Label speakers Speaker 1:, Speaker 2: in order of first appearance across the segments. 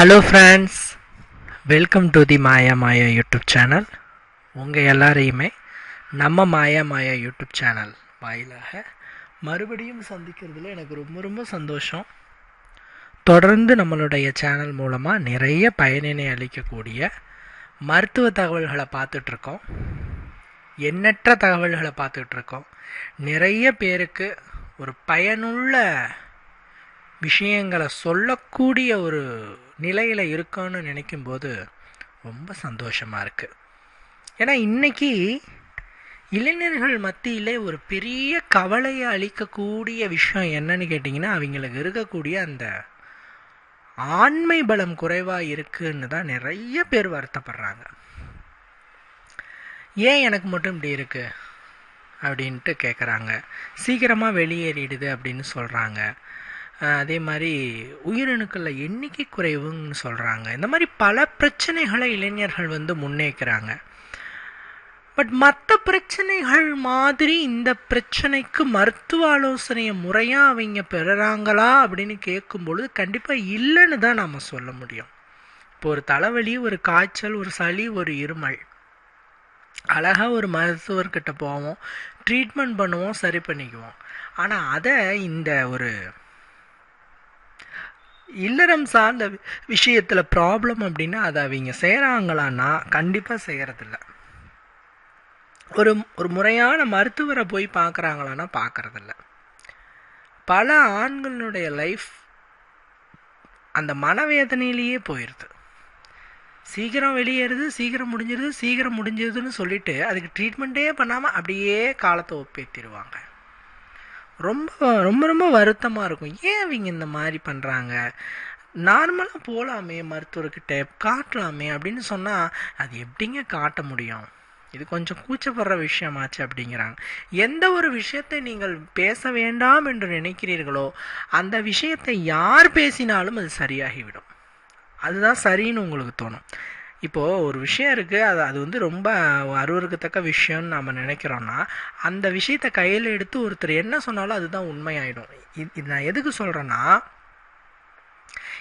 Speaker 1: Hello friends welcome to the Maya Maya YouTube channel உங்கள் எல்லாரையுமே நம்ம மாயா மாயா யூடியூப் சேனல் வாயிலாக மறுபடியும் சந்திக்கிறதுல எனக்கு ரொம்ப ரொம்ப சந்தோஷம். தொடர்ந்து நம்மளுடைய சேனல் மூலமாக நிறைய பயனினை அளிக்கக்கூடிய மருத்துவ தகவல்களை பார்த்துட்ருக்கோம். எண்ணற்ற தகவல்களை பார்த்துட்ருக்கோம். நிறைய பேருக்கு ஒரு பயனுள்ள விஷயங்களை சொல்லக்கூடிய ஒரு நிலையில் இருக்கோன்னு நினைக்கும்போது ரொம்ப சந்தோஷமாக இருக்குது ஏன்னா இன்னைக்கு இளைஞர்கள் மத்தியிலே ஒரு பெரிய கவலையை அளிக்கக்கூடிய விஷயம் என்னன்னு கேட்டிங்கன்னா அவங்களுக்கு இருக்கக்கூடிய அந்த ஆண்மை பலம் குறைவாக இருக்குன்னு தான் நிறைய பேர் வருத்தப்படுறாங்க. ஏன் எனக்கு மட்டும் இப்படி இருக்குது அப்படின்ட்டு கேட்குறாங்க சீக்கிரமாக வெளியேறிடுது அப்படின்னு சொல்கிறாங்க அதே மாதிரி உயிரணுக்களில் எண்ணிக்கை குறைவுன்னு சொல்கிறாங்க இந்த மாதிரி பல பிரச்சனைகளை இளைஞர்கள் வந்து முன்னேற்கிறாங்க. பட் மற்ற பிரச்சனைகள் மாதிரி இந்த பிரச்சனைக்கு மருத்துவ ஆலோசனையை முறையாக அவங்க பெறுறாங்களா அப்படின்னு கேட்கும்பொழுது கண்டிப்பாக இல்லைன்னு தான் நாம் சொல்ல முடியும். இப்போ ஒரு தலைவலி ஒரு காய்ச்சல் ஒரு சளி ஒரு இருமல். அழகாக ஒரு மருத்துவர்கிட்ட போவோம் ட்ரீட்மெண்ட் பண்ணுவோம் சரி பண்ணிக்குவோம். ஆனால் அதை இந்த ஒரு இல்லறம் சார்ந்த விஷயத்தில் ப்ராப்ளம் அப்படின்னா அதை அவங்க செய்கிறாங்களான்னா கண்டிப்பாக செய்கிறதில்ல ஒரு ஒரு முறையான மருத்துவரை போய் பார்க்குறாங்களான்னா பார்க்குறதில்ல. பல ஆண்களுடைய லைஃப் அந்த மனவேதனையிலேயே போயிடுது சீக்கிரம் வெளியேறுது சீக்கிரம் முடிஞ்சிருது சீக்கிரம் முடிஞ்சிருதுன்னு சொல்லிட்டு அதுக்கு ட்ரீட்மெண்ட்டே பண்ணாமல் அப்படியே காலத்தை ஒப்பேற்றிடுவாங்க ரொம்ப ரொம்ப ரொம்ப வருத்தமாக இருக்கும். ஏன் அவங்க இந்த மாதிரி பண்ணுறாங்க நார்மலாக போகலாமே மருத்துவர்கிட்ட காட்டலாமே அப்படின்னு சொன்னால் அது எப்படிங்க காட்ட முடியும்? இது கொஞ்சம் கூச்சப்படுற விஷயமாச்சு அப்படிங்கிறாங்க. எந்த ஒரு விஷயத்தை நீங்கள் பேச வேண்டாம் என்று நினைக்கிறீர்களோ அந்த விஷயத்தை யார் பேசினாலும் அது சரியாகிவிடும். அதுதான் சரின்னு உங்களுக்கு தோணும். இப்போது ஒரு விஷயம் இருக்குது அது அது வந்து ரொம்ப அருவருக்கத்தக்க விஷயம்னு நம்ம நினைக்கிறோன்னா அந்த விஷயத்தை கையில் எடுத்து ஒருத்தர் என்ன சொன்னாலும் அதுதான் உண்மையாயிடும். இது நான் எதுக்கு சொல்கிறேன்னா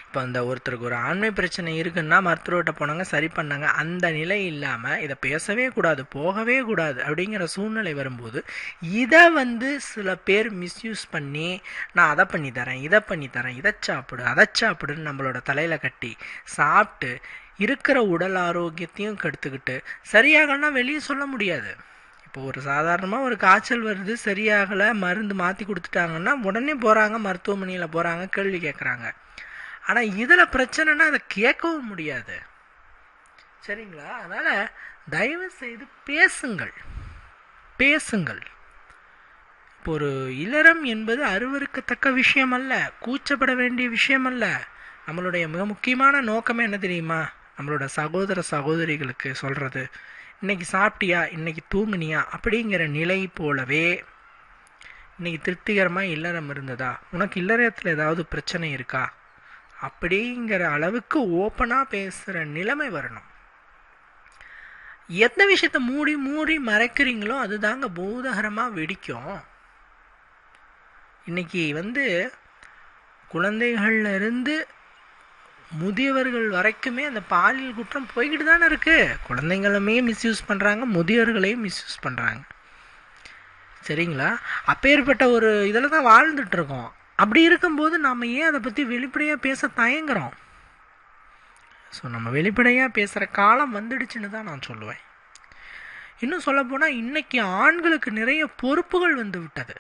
Speaker 1: இப்போ அந்த ஒருத்தருக்கு ஒரு ஆண்மை பிரச்சனை இருக்குன்னா மருத்துவர்கிட்ட போனாங்க சரி பண்ணாங்க அந்த நிலை இல்லாமல் இதை பேசவே கூடாது போகவே கூடாது அப்படிங்கிற சூழ்நிலை வரும்போது இதை வந்து சில பேர் மிஸ்யூஸ் பண்ணி நான் அதை பண்ணி தரேன் இதை பண்ணி தரேன் இதை சாப்பிடு அதை சாப்பிடுன்னு நம்மளோட தலையில் கட்டி சாப்பிட்டு இருக்கிற உடல் ஆரோக்கியத்தையும் கெடுத்துக்கிட்டு சரியாகனா வெளியே சொல்ல முடியாது. இப்போ ஒரு சாதாரணமாக ஒரு காய்ச்சல் வருது சரியாகலை மருந்து மாற்றி கொடுத்துட்டாங்கன்னா உடனே போகிறாங்க மருத்துவமனையில் போகிறாங்க கேள்வி கேட்குறாங்க ஆனால் இதில் பிரச்சனைனா அதை கேட்கவும் முடியாது. சரிங்களா? அதனால் தயவு செய்து பேசுங்கள். பேசுங்கள். இப்போ ஒரு இளறம் என்பது அருவருக்கத்தக்க விஷயம் அல்ல கூச்சப்பட வேண்டிய விஷயம் அல்ல நம்மளுடைய மிக முக்கியமான நோக்கமே என்ன தெரியுமா? நம்மளோட சகோதர சகோதரிகளுக்கு சொல்கிறது இன்றைக்கி சாப்பிட்டியா? இன்றைக்கி தூங்குனியா? அப்படிங்கிற நிலை போலவே இன்றைக்கி திருப்திகரமாக இல்லறம் இருந்ததா? உனக்கு இல்லறத்தில் ஏதாவது பிரச்சனை இருக்கா? அப்படிங்கிற அளவுக்கு ஓப்பனாக பேசுகிற நிலைமை வரணும். எந்த விஷயத்த மூடி மூடி மறைக்கிறீங்களோ அதுதாங்க பூதகரமாக வெடிக்கும். இன்றைக்கி வந்து குழந்தைகள்லேருந்து முதியவர்கள் வரைக்குமே அந்த பாலியல் குற்றம் போய்கிட்டு தானே இருக்குது குழந்தைங்களுமே மிஸ்யூஸ் பண்ணுறாங்க முதியவர்களையும் மிஸ்யூஸ் பண்ணுறாங்க சரிங்களா? அப்பேற்பட்ட ஒரு இதில் தான் வாழ்ந்துட்டுருக்கோம். அப்படி இருக்கும்போது நாம் ஏன் அதை பற்றி வெளிப்படையாக பேச தயங்குறோம்? ஸோ நம்ம வெளிப்படையாக பேசுகிற காலம் வந்துடுச்சுன்னு தான் நான் சொல்லுவேன். இன்னும் சொல்லப்போனால் இன்றைக்கி ஆண்களுக்கு நிறைய பொறுப்புகள் வந்து விட்டது.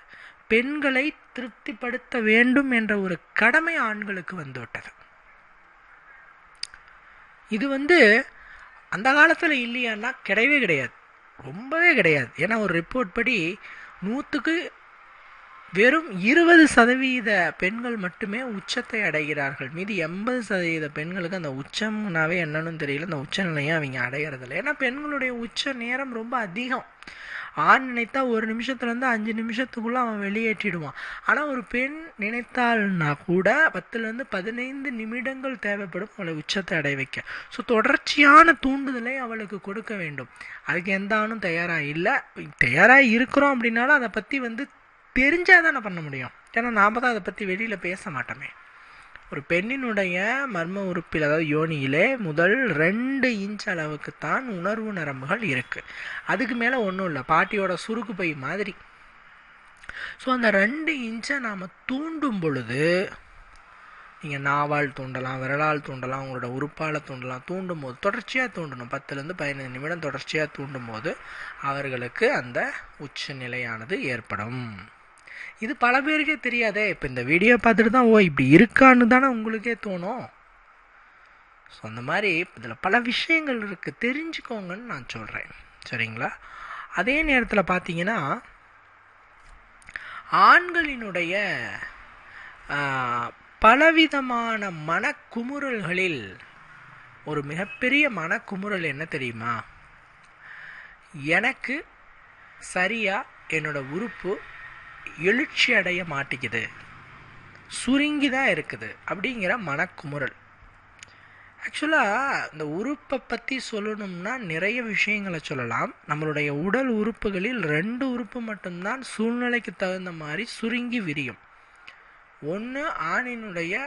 Speaker 1: பெண்களை திருப்திப்படுத்த வேண்டும் என்ற ஒரு கடமை ஆண்களுக்கு வந்து விட்டது. இது வந்து அந்த காலத்தில் இல்லையான்னா கிடையவே கிடையாது. ரொம்பவே கிடையாது. ஏன்னா ஒரு ரிப்போர்ட் படி நூற்றுக்கு வெறும் இருபது சதவீத பெண்கள் மட்டுமே உச்சத்தை அடைகிறார்கள். மீதி எண்பது சதவீத பெண்களுக்கு அந்த உச்சம்னாவே என்னன்னு தெரியல. அந்த உச்ச நிலையை அவங்க அடைகிறதில்ல ஏன்னா பெண்களுடைய உச்ச நேரம் ரொம்ப அதிகம். ஆண் நினைத்தா ஒரு நிமிஷத்துலேருந்து அஞ்சு நிமிஷத்துக்குள்ளே அவன் வெளியேற்றிடுவான். ஆனால் ஒரு பெண் நினைத்தாள்னா கூட பத்துலேருந்து பதினைந்து நிமிடங்கள் தேவைப்படும் அவளை உச்சத்தை அடைய வைக்க. ஸோ தொடர்ச்சியான தூண்டுதலை அவளுக்கு கொடுக்க வேண்டும். அதுக்கு எந்த ஆணும் தயாராக இல்லை. தயாராக இருக்கிறோம் அப்படின்னாலும் அதை பற்றி வந்து தெரிஞ்சால் தானே பண்ண முடியும். ஏன்னா நாம் தான் அதை பற்றி வெளியில் பேச மாட்டோமே. ஒரு பெண்ணினுடைய மர்ம உறுப்பில் அதாவது யோனியிலே முதல் ரெண்டு இன்ச் அளவுக்கு தான் உணர்வு நரம்புகள் இருக்குது அதுக்கு மேலே ஒன்றும் இல்லை. பாட்டியோட சுருக்கு பை மாதிரி. ஸோ அந்த ரெண்டு இன்ச்சை நாம் தூண்டும் பொழுது நீங்கள் நாவால் தூண்டலாம் விரலால் தூண்டலாம் உங்களோட உறுப்பால் தூண்டலாம் தூண்டும் போது தொடர்ச்சியாக தூண்டணும். பத்துலேருந்து பதினைந்து நிமிடம் தொடர்ச்சியாக தூண்டும் போது அவர்களுக்கு அந்த உச்ச நிலையானது ஏற்படும். இது பல பேருக்கே தெரியாதே. இப்போ இந்த வீடியோ பார்த்துட்டு தான் ஓ இப்படி இருக்கான்னு தானே உங்களுக்கே தோணும். ஸோ அந்த மாதிரி இதில் பல விஷயங்கள் இருக்குது தெரிஞ்சுக்கோங்கன்னு நான் சொல்கிறேன் சரிங்களா? அதே நேரத்தில் பார்த்தீங்கன்னா ஆண்களினுடைய பலவிதமான மனக்குமுறல்களில் ஒரு மிகப்பெரிய மனக்குமுறல் என்ன தெரியுமா? எனக்கு சரியா என்னோட உறுப்பு எழுச்சி அடைய மாட்டேங்குது சுருங்கி தான் இருக்குது அப்படிங்கிற மனக்குமுறல். ஆக்சுவலாக இந்த உறுப்பை பற்றி சொல்லணும்னா நிறைய விஷயங்களை சொல்லலாம். நம்மளுடைய உடல் உறுப்புகளில் ரெண்டு உறுப்பு மட்டும்தான் சூழ்நிலைக்கு தகுந்த மாதிரி சுருங்கி விரியும். ஒன்று ஆணினுடைய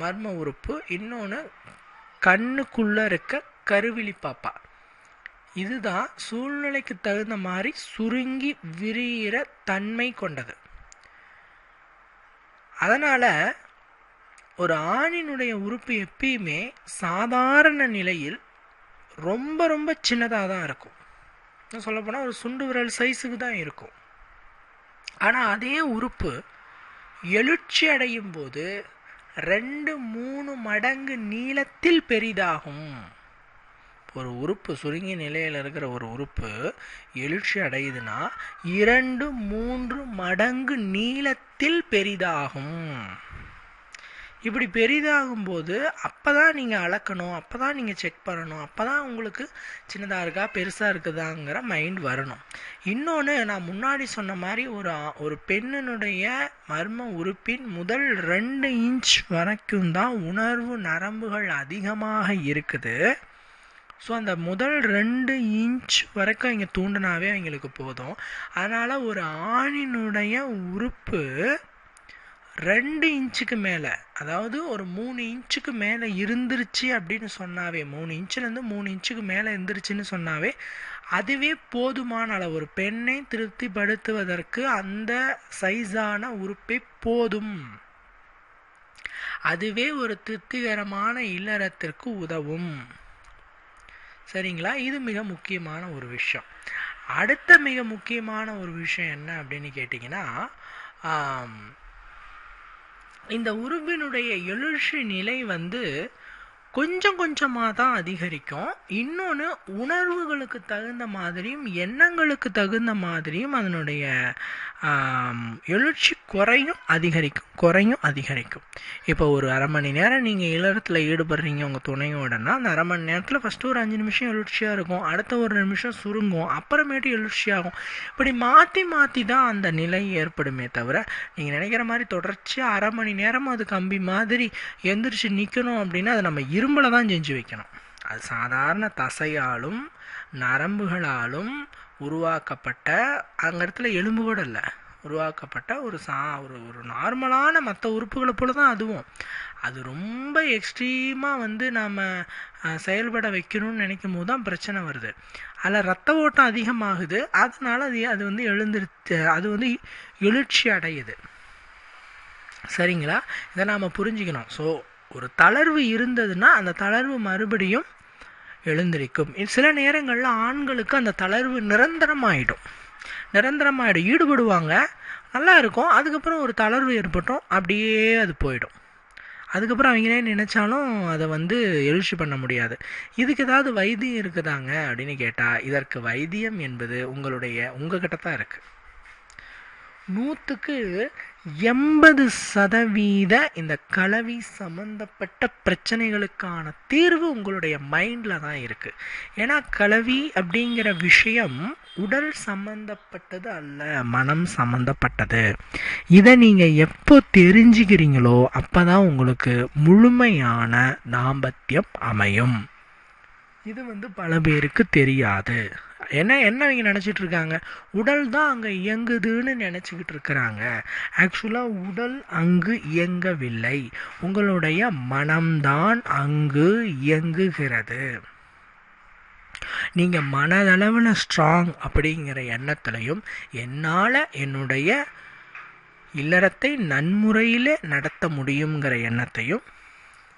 Speaker 1: மர்ம உறுப்பு இன்னொன்று கண்ணுக்குள்ளே இருக்க கருவிழி பாப்பா. இதுதான் சூழ்நிலைக்கு தகுந்த மாதிரி சுருங்கி விரிகிற தன்மை கொண்டது. அதனால் ஒரு ஆணினுடைய உறுப்பு எப்பயுமே சாதாரண நிலையில் ரொம்ப ரொம்ப சின்னதாக தான் இருக்கும். சொல்லப்போனால் ஒரு சுண்டு விரல் சைஸுக்கு தான் இருக்கும். ஆனால் அதே உறுப்பு எழுச்சி அடையும் போது ரெண்டு மூணு மடங்கு நீளத்தில் பெரிதாகும். ஒரு உறுப்பு சுருங்கிய நிலையில் இருக்கிற ஒரு உறுப்பு எழுச்சி அடையுதுன்னா இரண்டு மூன்று மடங்கு நீளத்தில் பெரிதாகும். இப்படி பெரிதாகும் போது அப்போ தான் நீங்கள் அளக்கணும் அப்போ தான் நீங்கள் செக் பண்ணணும் அப்போ தான் உங்களுக்கு சின்னதாக இருக்கா பெருசாக இருக்குதாங்கிற மைண்ட் வரணும். இன்னொன்று நான் முன்னாடி சொன்ன மாதிரி ஒரு ஒரு பெண்ணினுடைய மர்ம உறுப்பின் முதல் ரெண்டு இன்ச் வரைக்கும் தான் உணர்வு நரம்புகள் அதிகமாக இருக்குது. ஸோ அந்த முதல் ரெண்டு இன்ச் வரைக்கும் அவங்க தூண்டினாவே அவங்களுக்கு போதும். அதனால் ஒரு ஆணினுடைய உறுப்பு ரெண்டு இன்ச்சுக்கு மேலே அதாவது ஒரு மூணு இன்ச்சுக்கு மேலே இருந்துருச்சு அப்படின்னு சொன்னாவே மூணு இன்ச்சுலேருந்து மூணு இன்ச்சுக்கு மேலே இருந்துருச்சுன்னு சொன்னாவே அதுவே போதுமான அளவு. ஒரு பெண்ணை திருப்திப்படுத்துவதற்கு அந்த சைஸான உறுப்பே போதும். அதுவே ஒரு திருப்திகரமான இல்லறத்திற்கு உதவும். சரிங்களா? இது மிக முக்கியமான ஒரு விஷயம். அடுத்த மிக முக்கியமான ஒரு விஷயம் என்ன அப்படின்னு கேட்டிங்கன்னா இந்த உறுப்பினுடைய எழுச்சி நிலை வந்து கொஞ்சம் கொஞ்சமாக தான் அதிகரிக்கும். இன்னொன்று உணர்வுகளுக்கு தகுந்த மாதிரியும் எண்ணங்களுக்கு தகுந்த மாதிரியும் அதனுடைய எழுச்சி குறையும் அதிகரிக்கும். குறையும் அதிகரிக்கும். இப்போ ஒரு அரை மணி நேரம் நீங்கள் இளறத்தில் ஈடுபடுறீங்க உங்கள் துணையோடனா அந்த அரை மணி நேரத்தில் ஃபஸ்ட்டு ஒரு அஞ்சு நிமிஷம் எழுச்சியாக இருக்கும். அடுத்த ஒரு நிமிஷம் சுருங்கும். அப்புறமேட்டு எழுச்சியாகும். இப்படி மாற்றி மாற்றி தான் அந்த நிலை ஏற்படுமே தவிர நீங்கள் நினைக்கிற மாதிரி தொடர்ச்சியாக அரை மணி நேரம் அது கம்பி மாதிரி எந்திரிச்சு நிற்கணும் அப்படின்னா அதை நம்ம இரும்பில் தான் செஞ்சு வைக்கணும். அது சாதாரண தசையாலும் நரம்புகளாலும் உருவாக்கப்பட்ட அந்த இடத்துல எலும்பு கூட இல்லை. உருவாக்கப்பட்ட ஒரு சா ஒரு ஒரு நார்மலான மற்ற உறுப்புகளை போல தான் அதுவும். அது ரொம்ப எக்ஸ்ட்ரீமாக வந்து நாம் செயல்பட வைக்கணும்னு நினைக்கும் போது தான் பிரச்சனை வருது. அதில் ரத்த ஓட்டம் அதிகமாகுது. அதனால அது அது வந்து எழுந்திருச்சு அது வந்து எழுச்சி அடையுது. சரிங்களா? இதை நாம் புரிஞ்சுக்கணும். ஸோ ஒரு தளர்வு இருந்ததுன்னா அந்த தளர்வு மறுபடியும் எழுந்திருக்கும். சில நேரங்களில் ஆண்களுக்கு அந்த தளர்வு நிரந்தரமாயிடும். நிரந்தரமாயிடும். ஈடுபடுவாங்க. நல்லா இருக்கும். அதுக்கப்புறம் ஒரு தளர்வு ஏற்பட்டும். அப்படியே அது போயிடும். அதுக்கப்புறம் அவங்களே நினச்சாலும் அதை வந்து எழுச்சி பண்ண முடியாது. இதுக்கு ஏதாவது வைத்தியம் இருக்குதாங்க அப்படின்னு கேட்டால் இதற்கு வைத்தியம் என்பது உங்களுடைய உங்ககிட்ட தான் இருக்குது நூற்றுக்கு எண்பது சதவீத இந்த கலவி சம்பந்தப்பட்ட பிரச்சனைகளுக்கான தீர்வு உங்களுடைய மைண்டில் தான் இருக்குது ஏன்னா கலவி அப்படிங்கிற விஷயம் உடல் சம்பந்தப்பட்டது அல்ல மனம் சம்பந்தப்பட்டது. இதை நீங்கள் எப்போ தெரிஞ்சுக்கிறீங்களோ அப்போ தான் உங்களுக்கு முழுமையான தாம்பத்தியம் அமையும். இது வந்து பல பேருக்கு தெரியாது. என்ன என்ன அவங்க நினச்சிட்டு இருக்காங்க? உடல் தான் அங்கே இயங்குதுன்னு நினச்சிக்கிட்டு இருக்கிறாங்க. ஆக்சுவலாக உடல் அங்கு இயங்கவில்லை. உங்களுடைய மனம்தான் அங்கு இயங்குகிறது. நீங்கள் மனதளவில் ஸ்ட்ராங் அப்படிங்கிற எண்ணத்துலையும் என்னால் என்னுடைய இல்லறத்தை நன்முறையில் நடத்த முடியுங்கிற எண்ணத்தையும்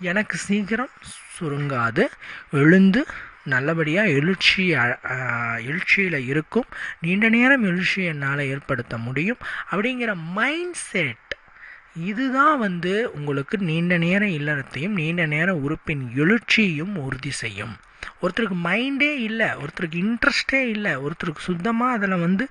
Speaker 1: எனக்கு சீக்கிரம் சுருங்காது எழுந்து நல்லபடியாக எழுச்சி எழுச்சியில் இருக்கும். நீண்ட நேரம் எழுச்சி என்னால் ஏற்படுத்த முடியும். அப்படிங்கிற மைண்ட் செட் இதுதான் வந்து உங்களுக்கு நீண்ட நேர இல்லறத்தையும் நீண்ட நேர உறுப்பின் எழுச்சியும் உறுதி செய்யும். ஒருத்தருக்கு மைண்டே இல்லை ஒருத்தருக்கு இன்ட்ரெஸ்ட்டே இல்லை ஒருத்தருக்கு சுத்தமாக அதில் வந்து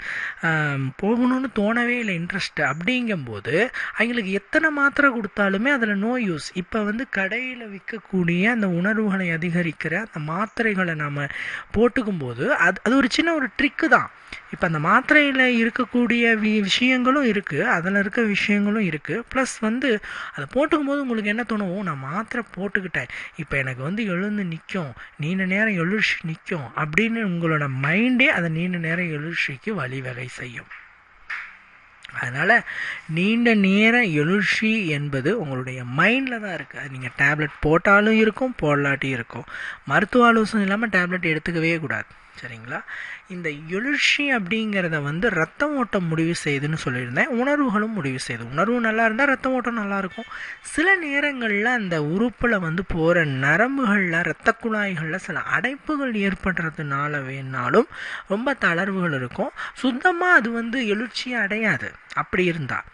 Speaker 1: போகணும்னு தோணவே இல்லை இன்ட்ரெஸ்ட்டு அப்படிங்கும்போது அவங்களுக்கு எத்தனை மாத்திரை கொடுத்தாலுமே அதில் நோ யூஸ் இப்போ வந்து கடையில் விற்கக்கூடிய அந்த உணர்வுகளை அதிகரிக்கிற அந்த மாத்திரைகளை நாம் போட்டுக்கும் போது அது அது ஒரு சின்ன ஒரு ட்ரிக்கு தான். இப்போ அந்த மாத்திரையில் இருக்கக்கூடிய வி விஷயங்களும் இருக்குது அதில் இருக்க விஷயங்களும் இருக்குது ப்ளஸ் வந்து அதை போட்டுக்கும் போது உங்களுக்கு என்ன தோணும்? நான் மாத்திரை போட்டுக்கிட்டேன். இப்போ எனக்கு வந்து எழுந்து நிற்கும் நீ நீண்ட நேரம் எழுச்சி நிற்கும் அப்படின்னு உங்களோட மைண்டே அதை நீண்ட நேரம் எழுச்சிக்கு வழிவகை செய்யும். அதனால் நீண்ட நேர எழுச்சி என்பது உங்களுடைய மைண்டில் தான் இருக்குது அது நீங்கள் டேப்லெட் போட்டாலும் இருக்கும் போடலாட்டியும் இருக்கும். மருத்துவ ஆலோசனை இல்லாமல் டேப்லெட் எடுத்துக்கவே கூடாது. சரிங்களா? இந்த எழுச்சி அப்படிங்கிறத வந்து ரத்த ஓட்டம் முடிவு செய்யுதுன்னு சொல்லியிருந்தேன். உணர்வுகளும் முடிவு செய்யுது உணர்வு நல்லா இருந்தால் ரத்த ஓட்டம் நல்லாயிருக்கும் சில நேரங்களில் அந்த உறுப்பில் வந்து போகிற நரம்புகளில் இரத்த குழாய்களில் சில அடைப்புகள் ஏற்படுறதுனால வேணாலும் ரொம்ப தளர்வுகள் இருக்கும். சுத்தமாக அது வந்து எழுச்சி அடையாது. அப்படி இருந்தால்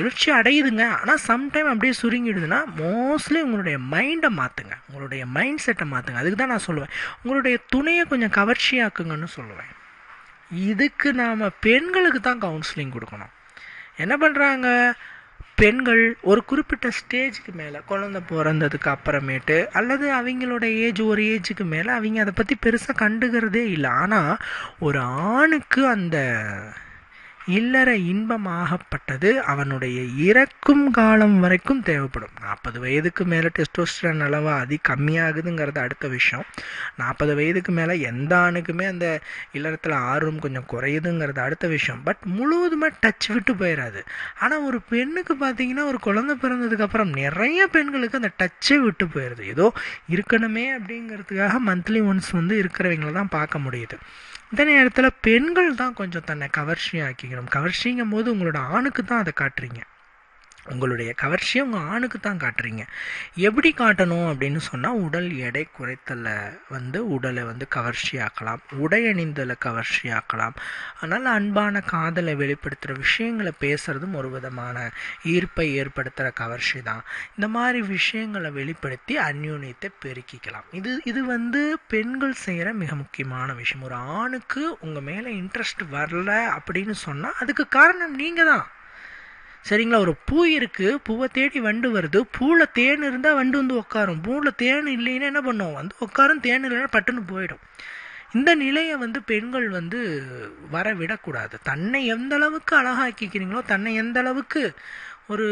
Speaker 1: எழுச்சி அடையுதுங்க. ஆனால் சம்டைம் அப்படியே சுருங்கிடுதுன்னா மோஸ்ட்லி உங்களுடைய மைண்டை மாற்றுங்க உங்களுடைய மைண்ட் செட்டை மாற்றுங்க அதுக்கு தான் நான் சொல்லுவேன். உங்களுடைய துணையை கொஞ்சம் கவர்ச்சியாக்குங்கன்னு சொல்லுவேன். இதுக்கு நாம் பெண்களுக்கு தான் கவுன்சிலிங் கொடுக்கணும். என்ன பண்ணுறாங்க பெண்கள் ஒரு குறிப்பிட்ட ஸ்டேஜுக்கு மேலே குழந்த பிறந்ததுக்கு அப்புறமேட்டு அல்லது அவங்களோட ஏஜ் ஒரு ஏஜுக்கு மேலே அவங்க அதை பற்றி பெருசாக கண்டுக்கிறதே இல்லை. ஆனால் ஒரு ஆணுக்கு அந்த இல்லற இன்பமாகப்பட்டது அவனுடைய இறக்கும் காலம் வரைக்கும் தேவைப்படும். நாற்பது வயதுக்கு மேலே டெஸ்டோஸ்டரன் அளவு அதி கம்மியாகுதுங்கிறது அடுத்த விஷயம். நாற்பது வயதுக்கு மேலே எந்த ஆணுக்குமே அந்த இல்லறத்தில் ஆர்வம் கொஞ்சம் குறையுதுங்கிறது அடுத்த விஷயம். பட் முழுவதுமாக டச் விட்டு போயிடாது ஆனால் ஒரு பெண்ணுக்கு பார்த்தீங்கன்னா ஒரு குழந்தை பிறந்ததுக்கப்புறம் நிறைய பெண்களுக்கு அந்த டச்சே விட்டு போயிடுது. ஏதோ இருக்கணுமே அப்படிங்கிறதுக்காக மந்த்லி ஒன்ஸ் வந்து இருக்கிறவங்கள தான் பார்க்க முடியுது. இந்த நேரத்தில் பெண்கள் தான் கொஞ்சம் தன்னை கவர்ச்சியாக்கிக்கணும். கவர்ச்சிங்கும் போது உங்களோட ஆணுக்கு தான் அதை காட்டுறீங்க. உங்களுடைய கவர்ச்சியை உங்கள் ஆணுக்கு தான் காட்டுறீங்க. எப்படி காட்டணும் அப்படின்னு சொன்னால் உடல் எடை குறைத்தல வந்து உடலை வந்து கவர்ச்சி ஆக்கலாம் உடை அணிந்தலை கவர்ச்சி ஆக்கலாம் அதனால் அன்பான காதலை வெளிப்படுத்துகிற விஷயங்களை பேசுகிறதும் ஒரு விதமான ஈர்ப்பை ஏற்படுத்துகிற கவர்ச்சி தான். இந்த மாதிரி விஷயங்களை வெளிப்படுத்தி அந்யூன்யத்தை பெருக்கிக்கலாம். இது இது வந்து பெண்கள் செய்கிற மிக முக்கியமான விஷயம். ஒரு ஆணுக்கு உங்கள் மேலே இன்ட்ரெஸ்ட் வரல அப்படின்னு சொன்னால் அதுக்கு காரணம் நீங்கள் தான் சரிங்களா? ஒரு பூ இருக்கு பூவை தேடி வண்டு வருது. பூவில் தேன் இருந்தால் வண்டு வந்து உட்காரும் பூவில் தேன் இல்லைன்னா என்ன பண்ணுவோம் வந்து உட்காரும் தேன் இல்லைன்னா பட்டுன்னு போயிடும். இந்த நிலையை வந்து பெண்கள் வந்து வர விடக்கூடாது தன்னை எந்த அளவுக்கு அழகாக்கிக்கிறீங்களோ தன்னை எந்த அளவுக்கு ஒரு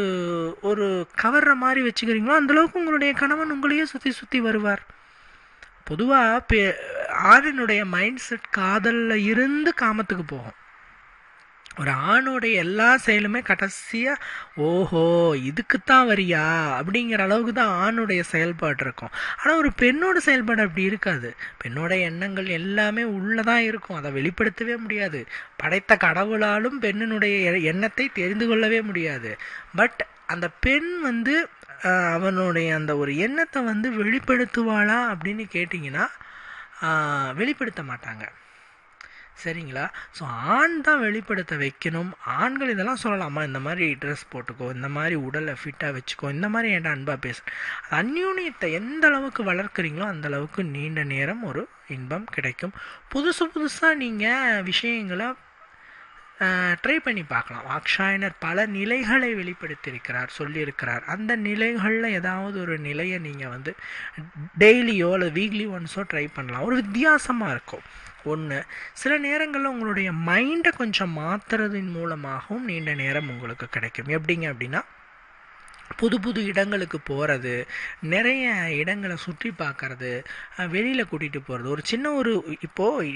Speaker 1: ஒரு கவர்ற மாதிரி வச்சுக்கிறீங்களோ அந்தளவுக்கு உங்களுடைய கணவன் உங்களையே சுற்றி சுற்றி வருவார். பொதுவாக பெ ஆணினுடைய மைண்ட் செட் காதலில் இருந்து காமத்துக்கு போகும். ஒரு ஆணுடைய எல்லா செயலுமே கடைசியாக ஓஹோ இதுக்குத்தான் வரியா? அப்படிங்கிற அளவுக்கு தான் ஆணுடைய செயல்பாடு இருக்கும். ஆனால் ஒரு பெண்ணோட செயல்பாடு அப்படி இருக்காது. பெண்ணோட எண்ணங்கள் எல்லாமே உள்ளே தான் இருக்கும். அதை வெளிப்படுத்தவே முடியாது. படைத்த கடவுளாலும் பெண்ணினுடைய எண்ணத்தை தெரிந்து கொள்ளவே முடியாது. பட் அந்த பெண் வந்து அவனுடைய அந்த ஒரு எண்ணத்தை வந்து வெளிப்படுத்துவாளா அப்படின்னு கேட்டிங்கன்னா வெளிப்படுத்த மாட்டாங்க. சரிங்களா? ஸோ ஆண் தான் வெளிப்படுத்த வைக்கணும். ஆண்கள் இதெல்லாம் சொல்லலாமா? இந்த மாதிரி ட்ரெஸ் போட்டுக்கோ இந்த மாதிரி உடலை ஃபிட்டாக வச்சுக்கோ இந்த மாதிரி என்கிட்ட அன்பாக பேசு. அந்யூனியத்தை எந்த அளவுக்கு வளர்க்குறீங்களோ அந்த அளவுக்கு நீண்ட நேரம் ஒரு இன்பம் கிடைக்கும். புதுசு புதுசாக நீங்கள் விஷயங்களை ட்ரை பண்ணி பார்க்கலாம். வாக்ஷாயனர் பல நிலைகளை வெளிப்படுத்தியிருக்கிறார் சொல்லியிருக்கிறார். அந்த நிலைகளில் ஏதாவது ஒரு நிலையை நீங்கள் வந்து டெய்லியோ அல்லது வீக்லி ஒன்ஸோ ட்ரை பண்ணலாம். ஒரு வித்தியாசமாக இருக்கும். ஒன்று சில நேரங்களில் உங்களுடைய மைண்டை கொஞ்சம் மாற்றுறதின் மூலமாகவும் நீண்ட நேரம் உங்களுக்கு கிடைக்கும். எப்படிங்க அப்படின்னா புது புது இடங்களுக்கு போகிறது நிறைய இடங்களை சுற்றி பார்க்குறது வெளியில் கூட்டிகிட்டு போகிறது ஒரு சின்ன ஒரு இப்போது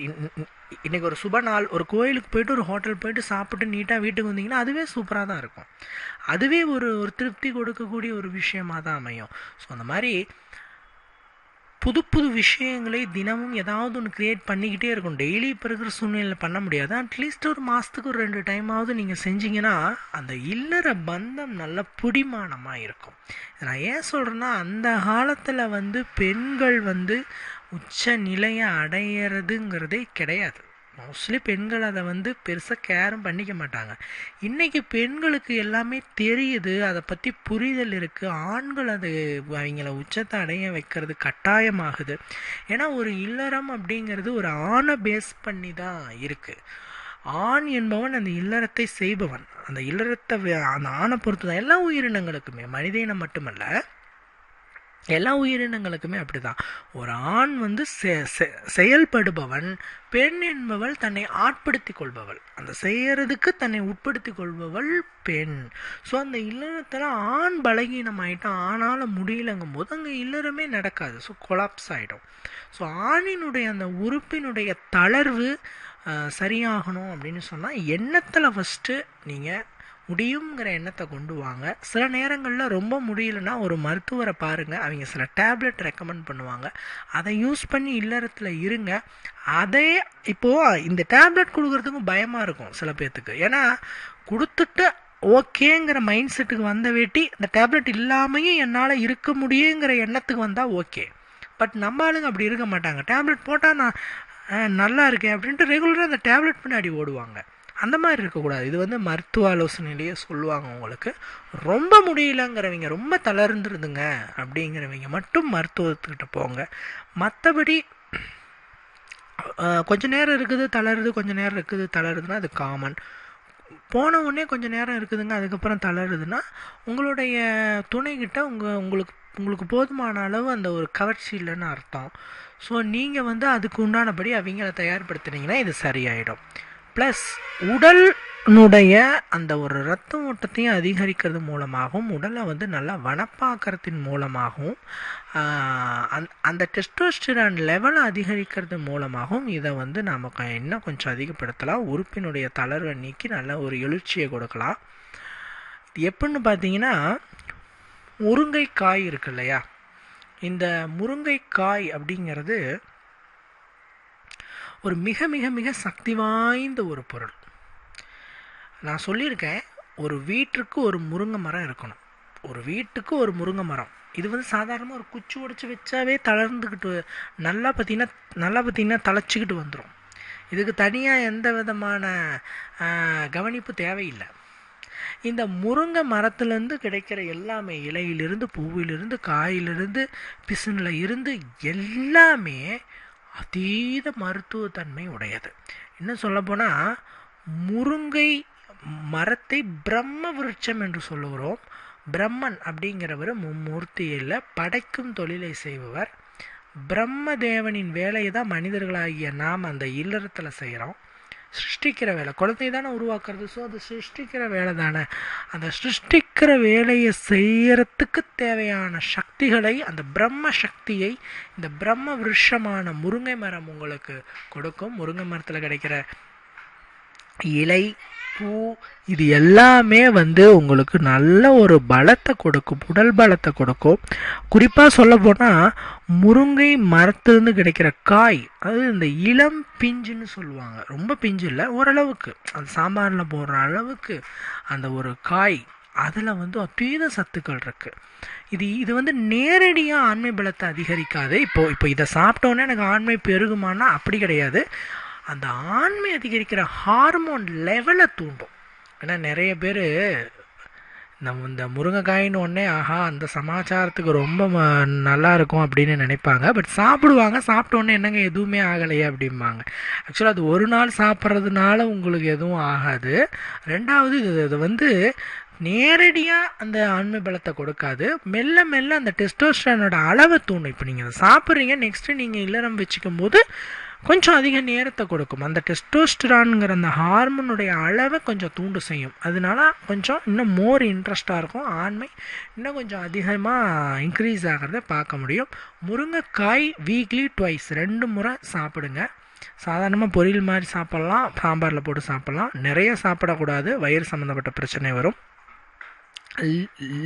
Speaker 1: இன்றைக்கி ஒரு சுப நாள் ஒரு கோயிலுக்கு போயிட்டு ஒரு ஹோட்டல் போயிட்டு சாப்பிட்டு நீட்டாக வீட்டுக்கு வந்தீங்கன்னா அதுவே சூப்பராக தான் இருக்கும். அதுவே ஒரு ஒரு திருப்தி கொடுக்கக்கூடிய ஒரு விஷயமாக தான் அமையும். ஸோ அந்த மாதிரி புது புது விஷயங்களை தினமும் ஏதாவது ஒன்று க்ரியேட் பண்ணிக்கிட்டே இருக்கும். டெய்லி இப்போ இருக்கிற சூழ்நிலையில் பண்ண முடியாது. அட்லீஸ்ட் ஒரு மாதத்துக்கு ஒரு ரெண்டு டைமாவது நீங்கள் செஞ்சீங்கன்னா அந்த இல்லற பந்தம் நல்ல பிடிமானமாக இருக்கும். நான் ஏன் சொல்கிறேன்னா அந்த காலத்தில் வந்து பெண்கள் வந்து உச்ச நிலையை அடையிறதுங்கிறதே கிடையாது. மோஸ்ட்லி பெண்கள் அதை வந்து பெருசாக கேரும் பண்ணிக்க மாட்டாங்க. இன்றைக்கி பெண்களுக்கு எல்லாமே தெரியுது அதை பற்றி புரிதல் இருக்குது ஆண்கள் அது அவங்கள உச்சத்தை அடைய வைக்கிறது கட்டாயமாகுது. ஏன்னா ஒரு இல்லறம் அப்படிங்கிறது ஒரு ஆணை பேஸ் பண்ணி தான் இருக்குது ஆண் என்பவன் அந்த இல்லறத்தை செய்பவன். அந்த இல்லறத்தை அந்த ஆணை பொறுத்து தான் எல்லா உயிரினங்களுக்குமே மனித இனம் மட்டுமல்ல எல்லா உயிரினங்களுக்குமே அப்படிதான். ஒரு ஆண் வந்து செயல்படுபவன் பெண் என்பவள் தன்னை ஆட்படுத்தி கொள்பவள். அந்த செய்யறதுக்கு தன்னை உட்படுத்தி கொள்பவள் பெண். ஸோ அந்த இல்லறத்தில் ஆண் பலகீனம் ஆகிட்டான் ஆனால் முடியலங்கும் போது அங்கே இல்லறமே நடக்காது. ஸோ கொலாப்ஸ் ஆகிடும் ஸோ ஆணினுடைய அந்த உறுப்பினுடைய தளர்வு சரியாகணும் அப்படின்னு சொன்னால் எண்ணத்தில் ஃபஸ்ட்டு நீங்கள் முடியுங்கிற எண்ணத்தை கொண்டு வாங்க. சில நேரங்களில் ரொம்ப முடியலன்னா ஒரு மருத்துவரை பாருங்கள் அவங்க சில டேப்லெட் ரெக்கமெண்ட் பண்ணுவாங்க. அதை யூஸ் பண்ணி இல்லறத்தில் இருங்க. அதே இப்போது இந்த டேப்லெட் கொடுக்குறதுக்கும் பயமாக இருக்கும் சில பேர்த்துக்கு ஏன்னா கொடுத்துட்டு ஓகேங்கிற மைண்ட் செட்டுக்கு வந்த வேட்டி இந்த டேப்லெட் இல்லாமையும் என்னால் இருக்க முடியுங்கிற எண்ணத்துக்கு வந்தால் ஓகே. பட் நம்ம ஆளுங்க அப்படி இருக்க மாட்டாங்க. டேப்லெட் போட்டால் நான் நல்லா இருக்கேன் அப்படின்ட்டு ரெகுலராக அந்த டேப்லெட் பின்னாடி ஓடுவாங்க. அந்த மாதிரி இருக்கக்கூடாது. இது வந்து மருத்துவ ஆலோசனையிலேயே சொல்லுவாங்க உங்களுக்கு. ரொம்ப முடியலங்கிறவங்க ரொம்ப தளர்ந்துருதுங்க அப்படிங்கிறவங்க மட்டும் மருத்துவத்துக்கிட்ட போங்க. மற்றபடி கொஞ்ச நேரம் இருக்குது தளருது கொஞ்ச நேரம் இருக்குது தளருதுன்னா அது காமன் போன உடனே கொஞ்சம் நேரம் இருக்குதுங்க அதுக்கப்புறம் தளருதுன்னா உங்களுடைய துணைக்கிட்ட உங்கள் உங்களுக்கு உங்களுக்கு போதுமான அளவு அந்த ஒரு கவர்ச்சி இல்லைன்னு அர்த்தம். ஸோ நீங்கள் வந்து அதுக்கு உண்டானபடி அவங்கள தயார்படுத்துனீங்கன்னா இது சரியாயிடும். ப்ளஸ் உடல்னுடைய அந்த ஒரு ரத்த ஓட்டத்தையும் அதிகரிக்கிறது மூலமாகவும் உடலை வந்து நல்லா வனப்பாக்கிறதின் மூலமாகவும் அந் அந்த டெஸ்டோஸ்டிரான் லெவலை அதிகரிக்கிறது மூலமாகவும் இதை வந்து நாம் இன்னும் கொஞ்சம் அதிகப்படுத்தலாம். உறுப்பினுடைய தளர்வை நீக்கி நல்ல ஒரு எழுச்சியை கொடுக்கலாம். எப்படின்னு பார்த்தீங்கன்னா முருங்கைக்காய் இருக்கு இல்லையா? இந்த முருங்கைக்காய் அப்படிங்கிறது ஒரு மிக மிக மிக சக்தி வாய்ந்த ஒரு பொருள். நான் சொல்லியிருக்கேன் ஒரு வீட்டுக்கு ஒரு முருங்கை மரம் இருக்கணும். ஒரு வீட்டுக்கு ஒரு முருங்கை மரம். இது வந்து சாதாரணமாக ஒரு குச்சி உடச்சி வச்சாவே தளர்ந்துக்கிட்டு நல்லா பார்த்தீங்கன்னா நல்லா பார்த்தீங்கன்னா தழைச்சிக்கிட்டு வந்துடும் இதுக்கு தனியாக எந்த விதமான கவனிப்பு தேவையில்லை. இந்த முருங்கை மரத்துலேருந்து கிடைக்கிற எல்லாமே இலையிலிருந்து பூவிலிருந்து காயிலிருந்து பிசுனில் இருந்து எல்லாமே அதீத மருத்துவத்தன்மை உடையது. இன்னும் சொல்லப்போனால் முருங்கை மரத்தை பிரம்ம விருட்சம் என்று சொல்லுகிறோம். பிரம்மன் அப்படிங்கிறவர் மும்மூர்த்தியில் படைக்கும் தொழிலை செய்பவர். பிரம்மதேவனின் வேலையை தான் மனிதர்களாகிய நாம் அந்த இல்லறத்தில் செய்கிறோம் சிருஷ்டிக்கிற வேலை. குழந்தை தானே உருவாக்குறது. ஸோ அது சிருஷ்டிக்கிற வேலை தானே. அந்த சிருஷ்டிக்கிற வேலையை செய்யறதுக்கு தேவையான சக்திகளை அந்த பிரம்ம சக்தியை இந்த பிரம்ம விருஷமான முருங்கை மரம் உங்களுக்கு கொடுக்கும். முருங்கை மரத்தில் கிடைக்கிற இலை பூ இது எல்லாமே வந்து உங்களுக்கு நல்ல ஒரு பலத்தை கொடுக்கும் உடல் பலத்தை கொடுக்கும். குறிப்பாக சொல்ல போனால் முருங்கை மரத்துலேருந்து கிடைக்கிற காய் அதாவது இந்த இளம் பிஞ்சுன்னு சொல்லுவாங்க. ரொம்ப பிஞ்சு இல்லை ஓரளவுக்கு. அந்த சாம்பாரில் போடுற அளவுக்கு அந்த ஒரு காய் அதில் வந்து அதீத சத்துக்கள் இருக்குது இது இது வந்து நேரடியாக ஆண்மை பலத்தை அதிகரிக்காது. இப்போது இப்போ இதை சாப்பிட்டோன்னே எனக்கு ஆண்மை பெருகுமானா அப்படி கிடையாது. அந்த ஆண்மை அதிகரிக்கிற ஹார்மோன் லெவலை தூண்டும். ஏன்னா நிறைய பேர் நம்ம இந்த முருங்கைக்காயின்னு ஒன்றே ஆஹா அந்த சமாச்சாரத்துக்கு ரொம்ப நல்லா இருக்கும் அப்படின்னு நினைப்பாங்க. பட் சாப்பிடுவாங்க. சாப்பிட்டோன்னே என்னங்க எதுவுமே ஆகலையே அப்படிம்பாங்க. ஆக்சுவலாக அது ஒரு நாள் சாப்பிட்றதுனால உங்களுக்கு எதுவும் ஆகாது. ரெண்டாவது இது இது வந்து நேரடியாக அந்த ஆண்மை பலத்தை கொடுக்காது. மெல்ல மெல்ல அந்த டெஸ்டோஸ்டனோட அளவை தூண்டும். இப்போ நீங்கள் அதை சாப்பிட்றீங்க நெக்ஸ்ட்டு நீங்கள் இல்லறம் வச்சுக்கும் போது கொஞ்சம் அதிக நேரத்தை கொடுக்கும். அந்த டெஸ்டோஸ்டிரான்ங்கிற அந்த ஹார்மோனுடைய அளவை கொஞ்சம் தூண்டு செய்யும். அதனால கொஞ்சம் இன்னும் மோர் இன்ட்ரெஸ்டாக இருக்கும். ஆண்மை இன்னும் கொஞ்சம் அதிகமாக இன்க்ரீஸ் ஆகிறத பார்க்க முடியும். முருங்கைக்காய் வீக்லி ட்வைஸ் ரெண்டு முறை சாப்பிடுங்க. சாதாரணமாக பொரியல் மாதிரி சாப்பிட்லாம் சாம்பாரில் போட்டு சாப்பிட்லாம். நிறைய சாப்பிடக்கூடாது. வயிறு சம்மந்தப்பட்ட பிரச்சனை வரும்.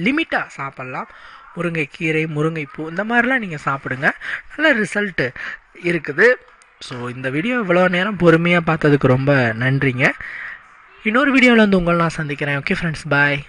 Speaker 1: லிமிட்டாக சாப்பிட்லாம். முருங்கைக்கீரை முருங்கைப்பூ இந்த மாதிரிலாம் நீங்கள் சாப்பிடுங்க. நல்ல ரிசல்ட்டு இருக்குது. ஸோ இந்த வீடியோ இவ்வளோ நேரம் பொறுமையாக பார்த்ததுக்கு ரொம்ப நன்றிங்க. இன்னொரு வீடியோவில் வந்து உங்களை நான் சந்திக்கிறேன். Okay friends bye